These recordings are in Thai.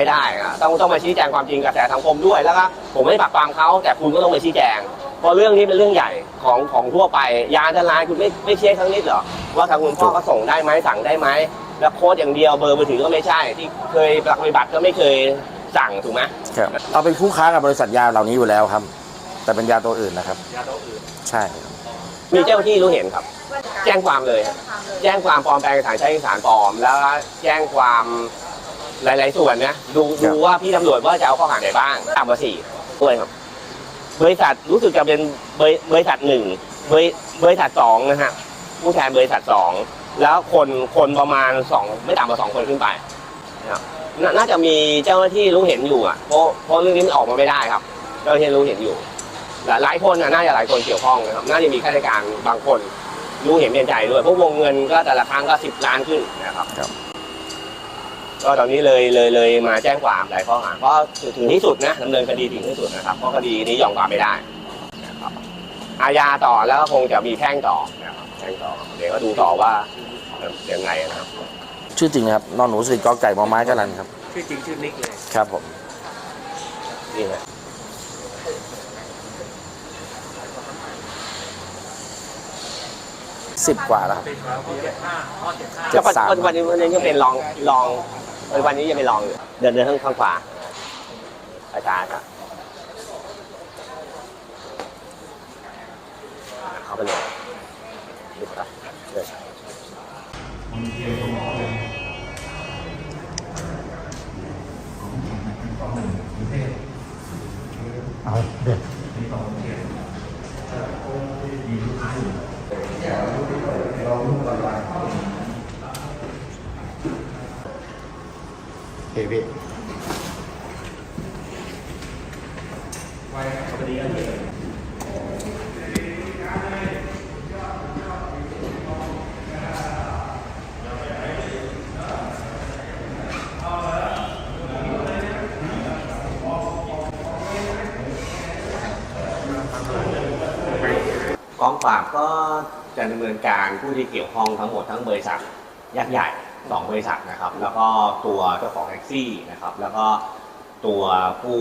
ไม่ได้อะต้องต้องมาชี้แจงความจริงกับแต่สังคมด้วยแล้วก็ผมไม่ได้ปรับปรามเขาแต่คุณก็ต้องมาชี้แจงเพราะเรื่องนี้เป็นเรื่องใหญ่ของของทั่วไป ยาอันตรายคุณไม่ไม่เช็คครั้งนิดเหรอว่าทางคุณพ่อก็ส่งได้ไหมสั่งได้ไหมแล้วโค้ดอย่างเดียวเบอร์มือถือก็ไม่ใช่ ที่เคยปฏิบัติก็ไม่เคยสั่งถูกไหมครับเราเป็นคู่ค้ากับบริษัทยาเหล่านี้อยู่แล้วครับ แต่เป็นยาตัวอื่นนะครับ ยาตัวอื่นใช่ครับมีเจ้าหน้าที่รู้เห็นครับ แจ้งความเลย แจ้งความปลอมแปลงเอกสารใช้เอกสารปลอม แล้วแจ้งความ หลาย ๆ ส่วนนะดูดูว่าพี่ตำรวจว่าจะเอาข้อหาไหนบ้างต่ำกว่าสี่ด้วยครับ บริษัทรู้สึกจะเป็นบริบริษัทหนึ่งบริบริษัทสองนะฮะผู้แทนบริษัทสองแล้วคนคนประมาณสองไม่ต่ำกว่าสองคนขึ้นไปนะครับนาน่าจะมีเจ้าหน้าที่รู้เห็นอยู่อะเพราะเพราะเรื่องนี้มันออกมาไม่ได้ครับ เจ้าหน้าที่รู้เห็นอยู่หลายหลายคนน่ะน่าจะหลายคนเกี่ยวข้องนะครับ น่าจะมีข้าราชการบางคนรู้เห็นเป็นใจด้วยเพราะวงเงินก็แต่ละครั้งก็สิบล้านขึ้นนะครับครับ ก็ตอนนี้เลยเลยเลยมาแจ้งความหลายข้อหาเพราะถึงที่สุดนะดำเนินคดีถึงที่สุดนะครับเพราะคดีนี้ยอมความไม่ได้นะครับอาญาต่อแล้วก็คงจะมีแพ่งต่อนะครับแพ่งต่อเดี๋ยวก็ดูต่อว่ายังไงนะครับ ชื่อจริงนะครับนอนหนูสิริกอไก่มอไม้กะลันครับ ชื่อจริงชื่อนิกเลยครับผมนี่นะสิบกว่าแล้วครับเป็นครับเจ็ดห้าข้อเจ็ดห้าเจ็ดสามปัจจุบันนี้วันนี้ยังเป็นรองรอง ปัจจุบันนี้ยังไม่ลองอยู่ เดินเดินข้างข้างขวาอาจารย์ครับเข้าไปเลยดูครับเดิน เฮ้ยพี่กองปราบก็จะดำเนินการผู้ที่เกี่ยวข้องทั้งหมดทั้งบริษัทยักษ์ใหญ่ สองบริษัทนะครับ แล้วก็ตัวเจ้าของแท็กซี่นะครับ แล้วก็ตัวผู้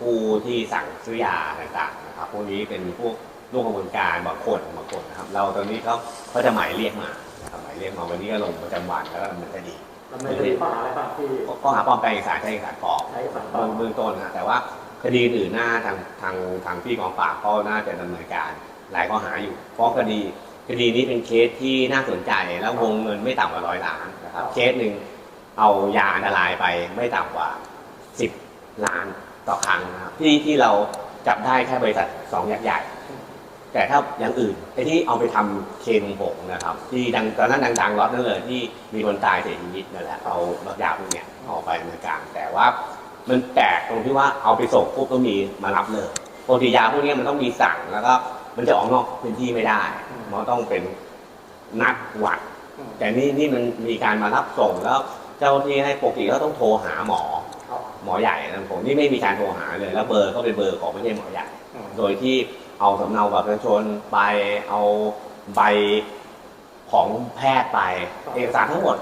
ผู้ที่สั่งซื้อยาต่างๆนะครับพวกนี้เป็นพวกร่วมกระบวนการบางคนบางคนนะครับ เราตอนนี้ก็ก็จะหมายเรียกมานะครับหมายเรียกมาวันนี้ก็ลงประจำวันแล้วก็ดำเนินคดีดำเนินคดีข้อหาอะไรบ้างที่ข้อหาปลอมแปลงเอกสารใช้เอกสารปลอมใช้เอกสารปลอเบื้อมงเบื้องต้นนะแต่ว่าคดีอื่นหน้าทางทางทางพี่กองปราบก็น่าจะดำเนินการหลายข้อหาอยู่เพราะคดี คดีนี้เป็นเคสที่น่าสนใจแล้ววงเงินไม่ต่ำกว่าร้อยล้านนะครับเคสหนึ่งเอายาอันตรายไปไม่ต่ำกว่า10ล้านต่อครั้งนะครับที่ที่เราจับได้แค่บริษัทสองยักษ์ใหญ่ แต่ถ้าอย่างอื่นไอ้ที่เอาไปทำเคนมผงนะครับ ที่ดังตอนนั้นดังๆล็อตนั่นเลยที่มีคนตายเสียชีวิตนั่นแหละเอารถยาพวกเนี้ยเอาไปดำเนินการแต่ว่ามันแปลกตรงที่ว่าเอาไปส่งปุ๊บต้องมีมารับเลยปกติยาพวกเนี้ยมันต้องมีสั่งแล้วก็ มันจะออกนอกพื้นที่ไม่ได้มันต้องเป็นนัดหวัด แต่นี่นี่มันมีการมารับส่งแล้วเจ้าหน้าที่ให้ปกติก็ต้องโทรหาหมอ หมอใหญ่นะผมนี่ไม่มีการโทรหาเลย แล้วเบอร์ก็เป็นเบอร์ของไม่ใช่หมอใหญ่ โดยที่เอาสำเนาบัตรประชาชนไปเอาใบของแพทย์ไป เอกสารทั้งหมด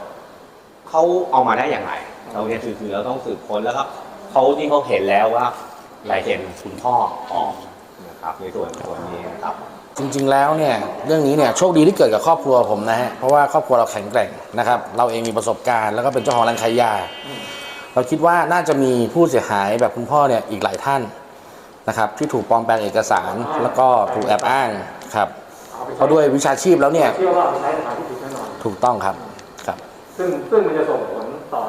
เขาเอามาได้อย่างไรเราเนี่ยคือคือเราต้องสืบค้นแล้วก็เขาที่เขาเห็นแล้วว่าลายเซ็นคุณพ่อออก นะครับในส่วนส่วนนี้นะครับจริงๆแล้วเนี่ยเรื่องนี้เนี่ยโชคดีที่เกิดกับครอบครัวผมนะฮะเพราะว่าครอบครัวเราแข็งแกร่งนะครับ เราเองมีประสบการณ์แล้วก็เป็นเจ้าของร้านขายยา เราคิดว่าน่าจะมีผู้เสียหายแบบคุณพ่อเนี่ยอีกหลายท่านนะครับที่ถูกปลอมแปลงเอกสาร แล้วก็ถูกแอบอ้างครับเพราะด้วยวิชาชีพแล้วเนี่ยเชื่อว่าเอาไปใช้ในทางที่ผิดแน่นอนถูกต้องครับครับ ซึ่งซึ่งมันจะส่งผลต่อ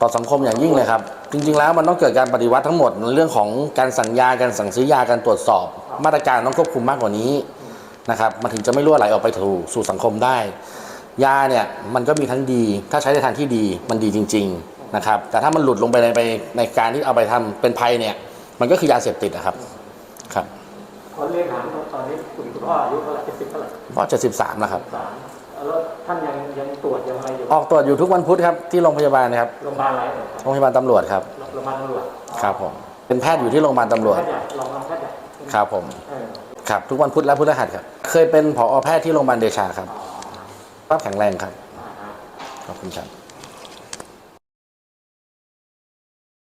ต่อสังคมอย่างยิ่งเลยครับ จริงๆแล้วมันต้องเกิดการปฏิวัติทั้งหมดในเรื่องของการสั่งยาการสั่งซื้อยาการตรวจสอบ มาตรการต้องควบคุมมากกว่านี้นะครับมันถึงจะไม่รั่วไหลออกไปถูสู่สังคมได้ ยาเนี่ยมันก็มีทั้งดี ถ้าใช้ในทางที่ดีมันดีจริง ๆนะครับ แต่ถ้ามันหลุดลงไปในไปในการที่เอาไปทำเป็นภัยเนี่ยมันก็คือยาเสพติดนะครับครับขอเรียกถามตอนนี้คุณคุณพ่ออายุเท่าไหร่เจ็ดสิบเท่าไหร่ก็จะสิบสามแล้วครับสาม แล้วท่านยังยังตรวจยังอะไรอยู่ออกตรวจอยู่ทุกวันพุธครับที่โรงพยาบาลนะครับโรงพยาบาลอะไรเอ่ยโรงพยาบาลตำรวจครับโรงพยาบาลตำรวจครับผมเป็นแพทย์อยู่ที่โรงพยาบาลตำรวจแพทย์ใหญ่รองรองแพทย์ใหญ่ครับผมเออครับทุกวันพุธและพฤหัสครับ เคยเป็นผอแพทย์ที่โรงพยาบาลเดชาครับภาพแข็งแรงครับอ่าฮะขอบคุณครับ